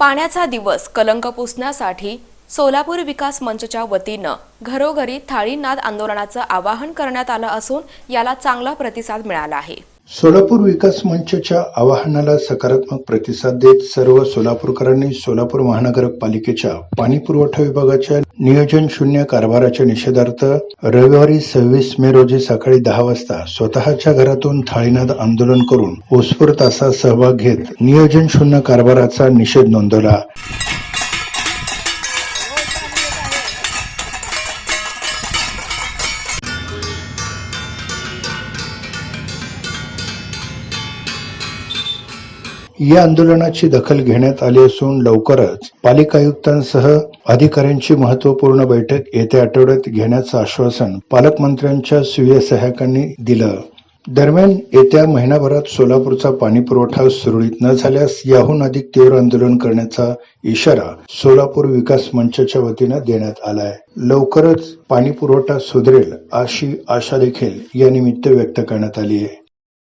पाण्याचा दिवस कलंक पुसण्यासाठी सोलापूर विकास मंचच्या वतीनं घरोघरी थाळीनाद आंदोलनाचं आवाहन करण्यात आलं असून याला चांगला प्रतिसाद मिळाला आहे. सोलापूर विकास मंचच्या आवाहनाला सकारात्मक प्रतिसाद देत सर्व सोलापूरकरांनी सोलापूर महानगरपालिकेच्या पाणी पुरवठा विभागाच्या नियोजन शून्य कारभाराच्या निषेधार्थ रविवारी सव्वीस मे रोजी सकाळी दहा वाजता स्वतःच्या घरातून थाळीनाद आंदोलन करून उत्स्फूर्त असा सहभाग घेत नियोजन शून्य कारभाराचा निषेध नोंदवला. या आंदोलनाची दखल घेण्यात आली असून लवकरच पालिका आयुक्तांसह अधिकाऱ्यांची महत्त्वपूर्ण बैठक येत्या आठवड्यात घेण्याचं आश्वासन पालकमंत्र्यांच्या स्वीय सहाय्यकांनी दिलं. दरम्यान येत्या महिनाभरात सोलापूरचा पाणी पुरवठा सुरळीत न झाल्यास याहून अधिक तीव्र आंदोलन करण्याचा इशारा सोलापूर विकास मंचाच्या वतीनं देण्यात आलाय. लवकरच पाणी पुरवठा सुधरेल अशी आशा देखील या निमित्त व्यक्त करण्यात आली आहे.